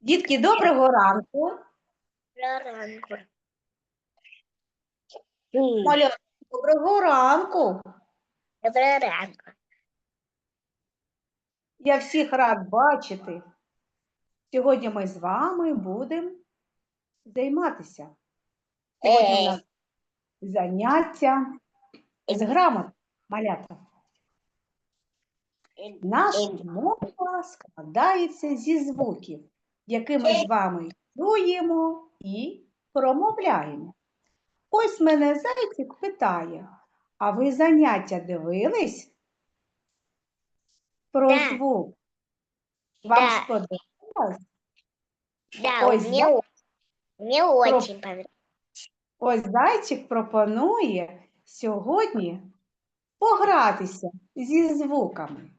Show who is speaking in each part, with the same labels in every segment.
Speaker 1: Дітки, доброго ранку.
Speaker 2: Ранку.
Speaker 1: Малятки, доброго ранку.
Speaker 2: Доброго ранку.
Speaker 1: Я всіх рад бачити. Сьогодні ми з вами будемо займатися. Сьогодні у
Speaker 2: Е.
Speaker 1: нас заняття з грамоти, малята. Наша мова складається зі звуків, які ми з вами чуємо і промовляємо. Ось мене зайчик питає: а ви заняття дивились про
Speaker 2: Да.
Speaker 1: звук? Вам
Speaker 2: Да.
Speaker 1: сподобалось?
Speaker 2: Да,
Speaker 1: Ой,
Speaker 2: мне, о- мне очень понравилось.
Speaker 1: Ось зайчик пропонує сьогодні погратися зі звуками.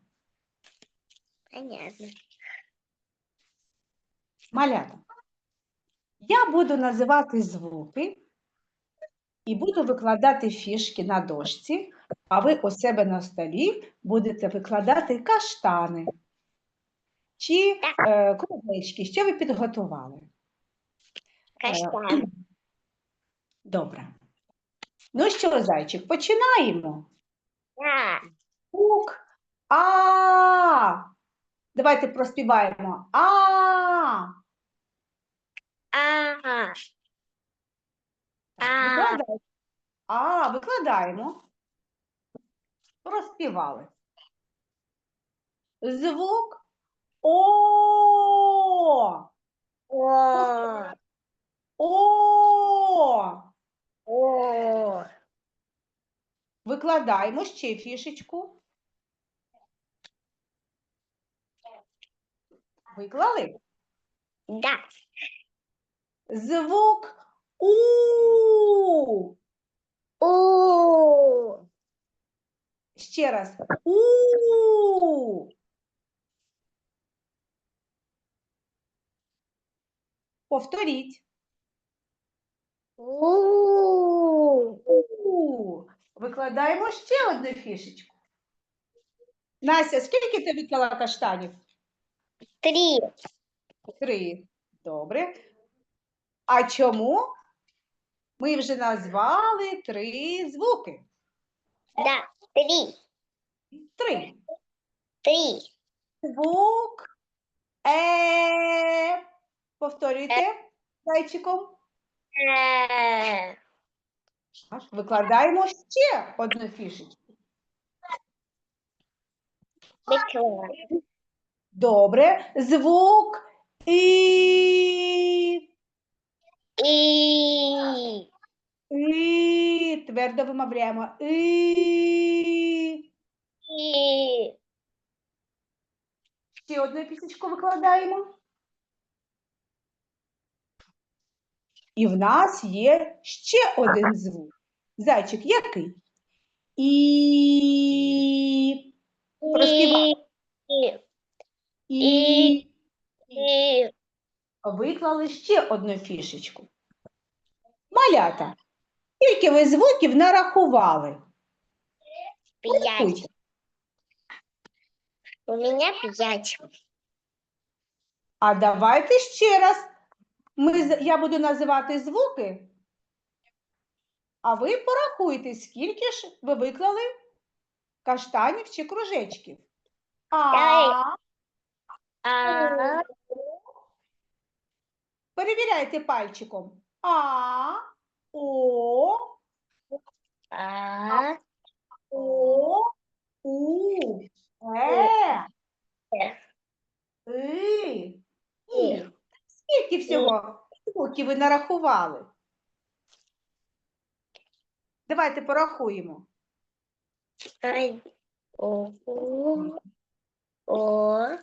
Speaker 2: Понятно.
Speaker 1: Малята. Я буду називати звуки і буду викладати фішки на дошці, а ви у себе на столі будете викладати каштани чи е, кружечки, що ви підготували.
Speaker 2: Каштан.
Speaker 1: Добре. Ну що, зайчик, починаємо.
Speaker 2: Да.
Speaker 1: Звук А. Давайте проспіваємо. А.
Speaker 2: А. А.
Speaker 1: А, викладаємо. Розпівали. Звук О.
Speaker 2: О.
Speaker 1: О.
Speaker 2: О.
Speaker 1: Викладаємо ще фішечку. Виклали.
Speaker 2: Да.
Speaker 1: Звук У.
Speaker 2: У.
Speaker 1: Ще раз. У. Повторіть.
Speaker 2: У.
Speaker 1: У. Викладаємо ще одну фішечку. Настя, скільки ти виклала каштанів?
Speaker 2: Три.
Speaker 1: Три. Добре. А чому? Ми вже назвали три звуки.
Speaker 2: Да. Три.
Speaker 1: Три.
Speaker 2: Три.
Speaker 1: Звук Е. Повторюйте зайчиком.
Speaker 2: Э.
Speaker 1: Так, Викладаємо ще одну фішечку. Добре. Звук І.
Speaker 2: І.
Speaker 1: І. Твердо вимовляємо. І.
Speaker 2: І.
Speaker 1: Ще одну пісечку викладаємо. І в нас є ще один звук. Зайчик, який? І. Проспівай.
Speaker 2: І.
Speaker 1: І.
Speaker 2: І.
Speaker 1: Виклали ще одну фішечку. Малята. Скільки ви звуків нарахували?
Speaker 2: П'ять. У меня пять.
Speaker 1: А давайте ще раз. Ми, я буду називати звуки, а ви порахуйте, скільки ж ви виклали каштанів чи кружечків. А.
Speaker 2: А.
Speaker 1: перевіряйте пальчиком. А, О,
Speaker 2: А.
Speaker 1: О, У, Е, И, І. Скільки всього звуків ви нарахували? Давайте порахуємо.
Speaker 2: О. О.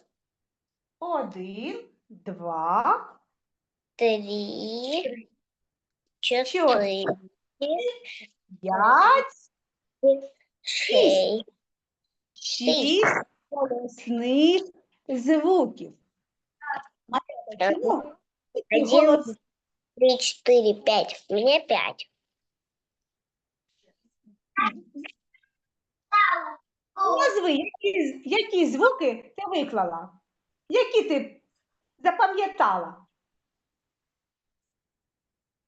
Speaker 1: Один, два,
Speaker 2: Три. Четыре.
Speaker 1: п'ять,
Speaker 2: Шесть.
Speaker 1: шість голосних звуків. Чому?
Speaker 2: Один.
Speaker 1: голос-
Speaker 2: Три, четыре, пять. У меня пять.
Speaker 1: Назви, які, які звуки ти виклала? Які ти запам'ятала?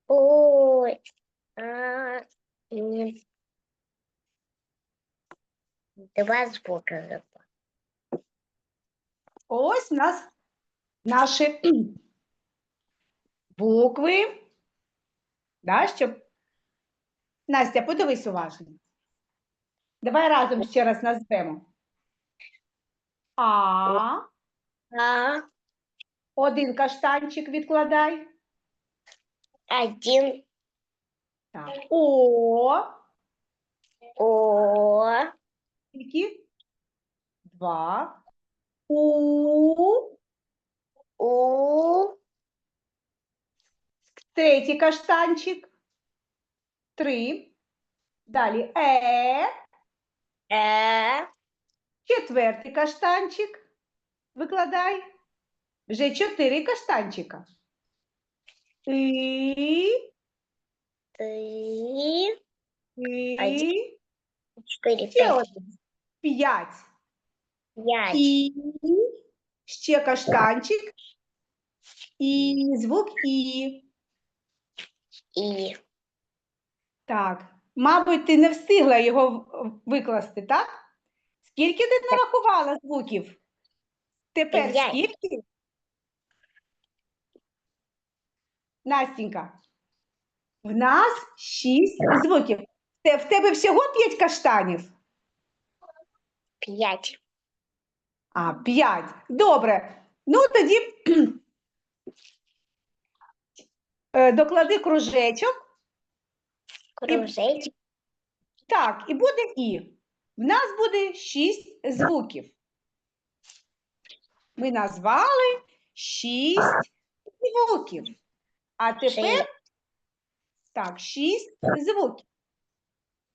Speaker 2: Ой. А, м. Два звука.
Speaker 1: Ось у нас наші букви. Да, щоб... Настя, подивись уважно. Давай разом ще раз назвемо. А,
Speaker 2: А,
Speaker 1: один каштанчик відкладай.
Speaker 2: один.
Speaker 1: Так. О,
Speaker 2: О,
Speaker 1: скільки? Два. У,
Speaker 2: У,
Speaker 1: третій каштанчик. Три. Далі е,
Speaker 2: Э,
Speaker 1: четвертий каштанчик. Викладай. Вже чотири каштанчика. І,
Speaker 2: три,
Speaker 1: і, ще
Speaker 2: пять,
Speaker 1: один. П'ять.
Speaker 2: пять.
Speaker 1: І ще каштанчик. І звук І.
Speaker 2: И.
Speaker 1: Так. Мабуть, ти не встигла його викласти, так? Скільки ти нарахувала звуків? Тепер
Speaker 2: П'ять.
Speaker 1: скільки? Настінька. В нас шість звуків. Те- В тебе всього п'ять каштанів?
Speaker 2: Пять.
Speaker 1: А, п'ять. Добре. Ну, тоді е, доклади кружечок.
Speaker 2: Кружечек.
Speaker 1: Так, і буде І. В нас буде шість звуків. Ми назвали шість звуків. А тепер так, шість звуків.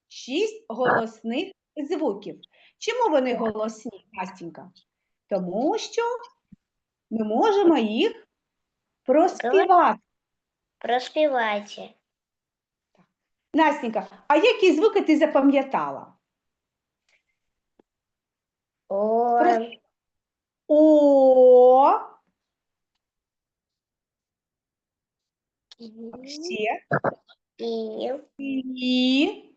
Speaker 1: Шість голосних звуків. Чому вони голосні, Настінька? Тому що ми можемо їх проспівати.
Speaker 2: Проспевайте.
Speaker 1: Настенька, а які звуки ти запам'ятала?
Speaker 2: О,
Speaker 1: Просто- О, ще,
Speaker 2: и.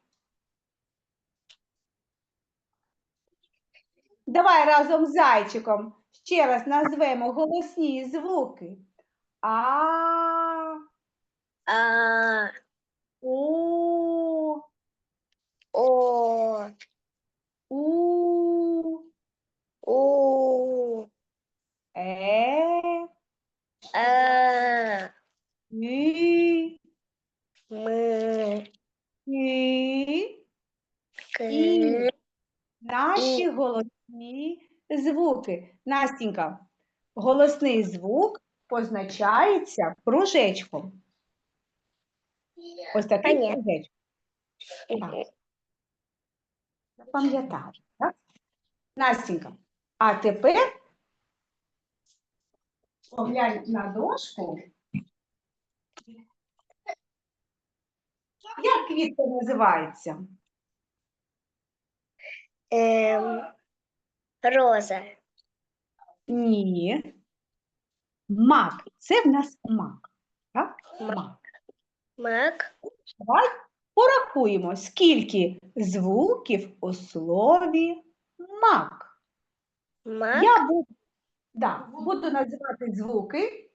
Speaker 1: Давай разом з зайчиком. Ще раз назвемо голосні звуки. А,
Speaker 2: а,
Speaker 1: у,
Speaker 2: о,
Speaker 1: у,
Speaker 2: у,
Speaker 1: е,
Speaker 2: а,
Speaker 1: і,
Speaker 2: мы,
Speaker 1: і. І. Наші голосні звуки. Настінька, голосний звук позначається кружечком. Ось такий
Speaker 2: Понятно.
Speaker 1: кружечок. Так. Запам'ятали, так? Настінька, а тепер поглянь на дошку. Як квітка називається?
Speaker 2: эм, роза,
Speaker 1: Ні. Мак. Це в нас мак. Так?
Speaker 2: Мак.
Speaker 1: мак, Давай порахуємо, скільки звуків у слові мак.
Speaker 2: Мак,
Speaker 1: Я буду, да, буду називати звуки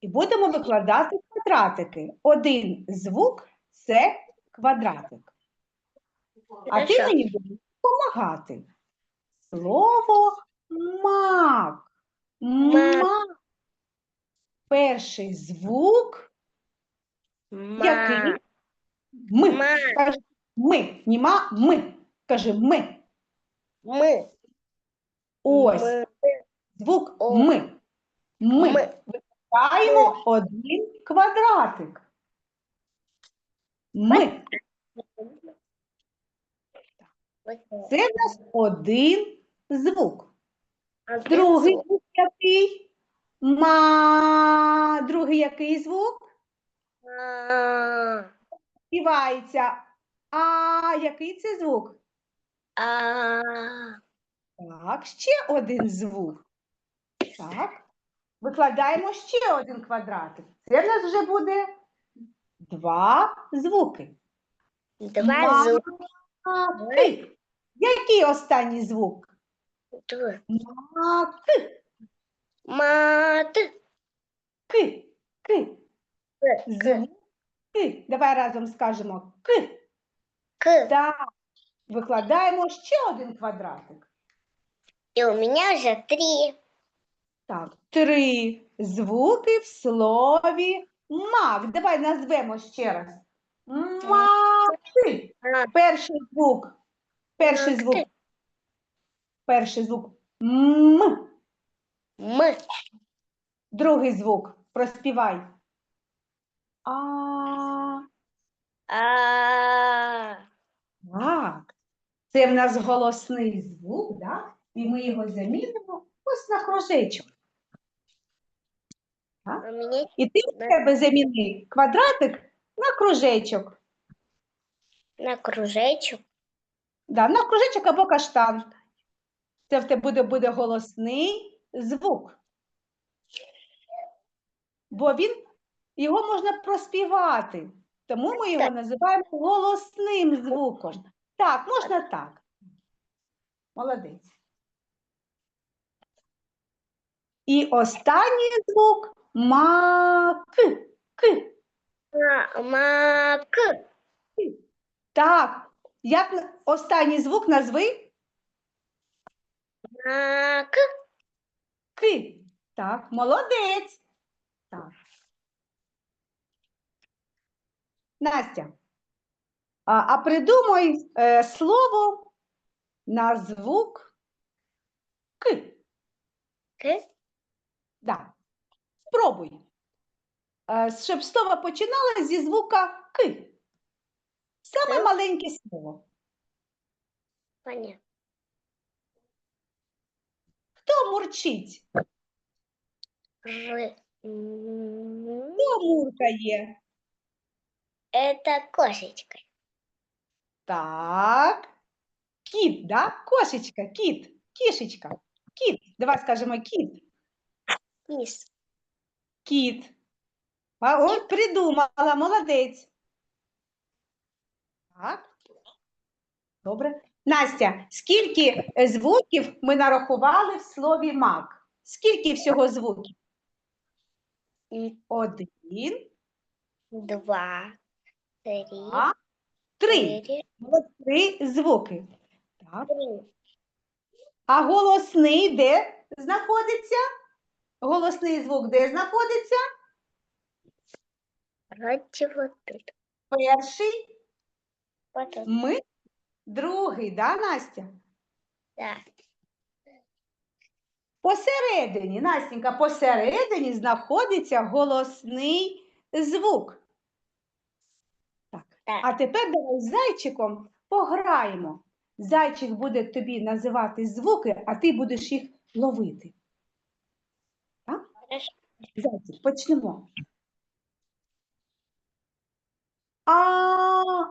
Speaker 1: і будемо викладати квадратики. Один звук це квадратик. А ти
Speaker 2: Хорошо.
Speaker 1: мені будеш допомагати. Слово мак. Мак. Перший звук який? Ми.
Speaker 2: мак,
Speaker 1: Кажи ми. Німа ми. Кажи ми.
Speaker 2: мы,
Speaker 1: Ось звук ми. Ми.
Speaker 2: Ми.
Speaker 1: Один квадратик. Ми. Це в нас один звук. Другий
Speaker 2: звук?
Speaker 1: який? Ма. Другий який звук? Співається. А який це звук?
Speaker 2: А.
Speaker 1: Так, ще один звук. Так. Викладаємо ще один квадратик. Це в нас вже буде два звуки.
Speaker 2: Два.
Speaker 1: Ти. Який останній звук? Ма-
Speaker 2: Мат.
Speaker 1: Ки. Ки. Звук. Давай разом скажемо ки.
Speaker 2: К.
Speaker 1: Так. Викладаємо ще один квадратик.
Speaker 2: И у меня уже три.
Speaker 1: Так, три звуки в слові мак. Давай назвемо ще раз. Мати. Перший звук. Перший звук. Перший звук. М.
Speaker 2: М.
Speaker 1: Другий звук. Проспівай. А.
Speaker 2: А.
Speaker 1: Так. Це в нас голосний звук, да? І ми його замінимо ось на кружечок. І ти в тебе заміни квадратик на кружечок.
Speaker 2: на кружечек.
Speaker 1: Да, на кружечок або каштан. Це в тебе буде, буде голосний звук. Бо він, його можна проспівати. Тому ми його називаємо голосним звуком. Так, можна так. Молодець. І останній звук ма к. К.
Speaker 2: Ма- Мак.
Speaker 1: Так. Як останній звук назви?
Speaker 2: Мак.
Speaker 1: Ки. Так, молодець. Так. Настя. А, а придумай е, слово на звук К.
Speaker 2: К.
Speaker 1: Спробуй. Е, щоб слово починало зі звука К. Саме маленьке слово.
Speaker 2: Понятно.
Speaker 1: Хто мурчить?
Speaker 2: Ж.
Speaker 1: Хто муркає?
Speaker 2: Это кошечка.
Speaker 1: Так. Кіт, да? Кошечка, кіт, кішечка. Кіт. Давай скажемо кіт.
Speaker 2: Кис.
Speaker 1: Кіт. А от придумала, молодець. Так. Добре. Настя, скільки е, звуків ми нарахували в слові мак? Скільки всього звуків? Один,
Speaker 2: Два. Три.
Speaker 1: два, три.
Speaker 2: Четыре.
Speaker 1: Три звуки. Так.
Speaker 2: Три.
Speaker 1: А голосний де знаходиться? Голосний звук де знаходиться?
Speaker 2: Тут.
Speaker 1: Перший ми, другий, да, Настя?
Speaker 2: Да.
Speaker 1: Посередині, Настенька, посередині знаходиться голосний звук. Так.
Speaker 2: Так.
Speaker 1: А тепер давай з зайчиком пограємо. Зайчик буде тобі називати звуки, а ти будеш їх ловити. Почнемо. А,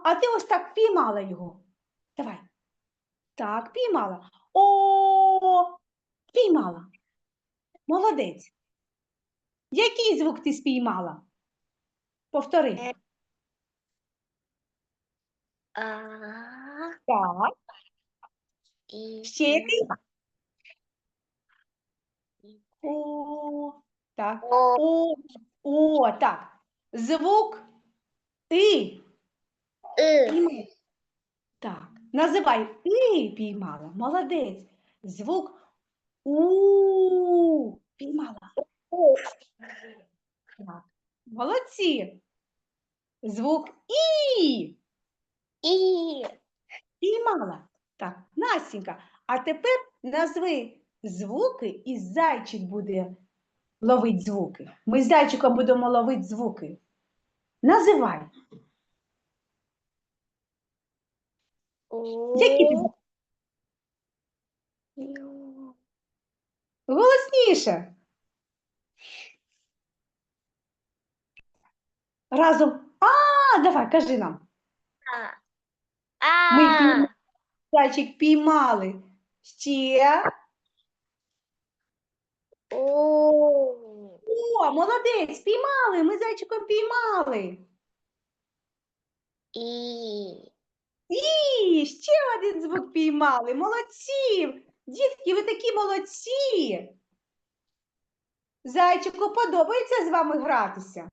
Speaker 1: а ти ось так піймала його. Давай. Так, піймала. О, піймала. Молодець. Який звук ти спіймала? Повтори.
Speaker 2: Е. А.
Speaker 1: Так, ще який? О, так.
Speaker 2: О.
Speaker 1: О, о, так. Звук І.
Speaker 2: И.
Speaker 1: Піймала. Так, називай і піймала. Молодець. Звук у піймала. Так. Молодці. Звук і
Speaker 2: И.
Speaker 1: піймала. Так, Настенька, а тепер назви звуки, і зайчик буде ловити звуки. Ми з зайчиком будемо ловити звуки. Називай. Які ти звуки? Голосніше. Разом. А, давай, кажи нам. Ми піймали. Зайчик піймали. Ще.
Speaker 2: У.
Speaker 1: О, молодець, піймали. Ми зайчиком піймали.
Speaker 2: І.
Speaker 1: І ще один звук піймали. Молодці. Дітки, ви такі молодці. Зайчику подобається з вами гратися.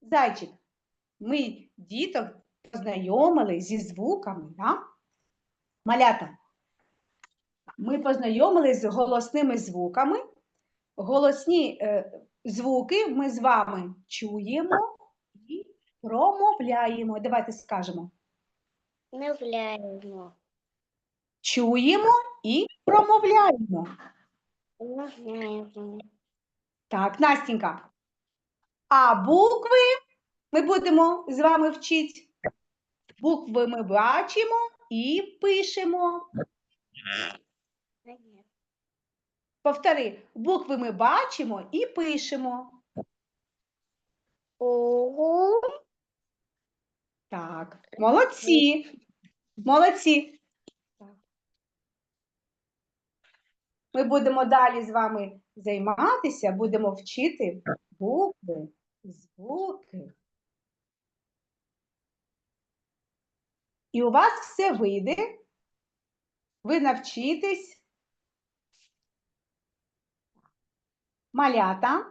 Speaker 1: Зайчик, ми діток познайомили зі звуками, да? Малята. Ми познайомились з голосними звуками. Голосні е, звуки ми з вами чуємо і промовляємо. Давайте скажемо.
Speaker 2: Мовляємо.
Speaker 1: Чуємо і промовляємо.
Speaker 2: Мовляємо.
Speaker 1: Так, Настінька. А букви ми будемо з вами вчити. Букви ми бачимо і пишемо. Повтори, букви ми бачимо і пишемо.
Speaker 2: У.
Speaker 1: Так, молодці. Молодці. Ми будемо далі з вами займатися, будемо вчити букви, звуки. І у вас все вийде. Ви навчитесь. Малята.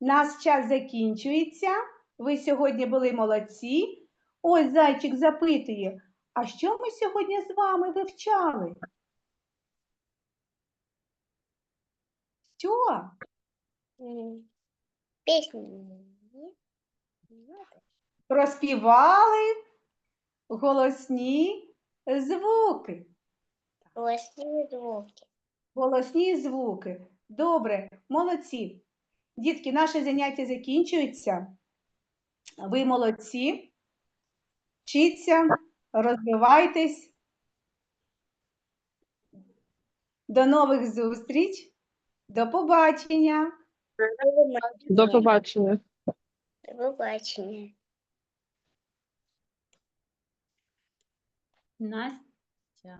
Speaker 1: Наш час закінчується. Ви сьогодні були молодці. Ось зайчик запитує, а що ми сьогодні з вами вивчали? Що?
Speaker 2: М. Пісню.
Speaker 1: Проспівали голосні звуки.
Speaker 2: Голосні звуки.
Speaker 1: Голосні звуки. Добре, молодці. Дітки, наше заняття закінчується. Ви молодці. Вчіться, розвивайтесь. До нових зустріч. До побачення.
Speaker 3: До побачення.
Speaker 2: До побачення.
Speaker 4: Настя.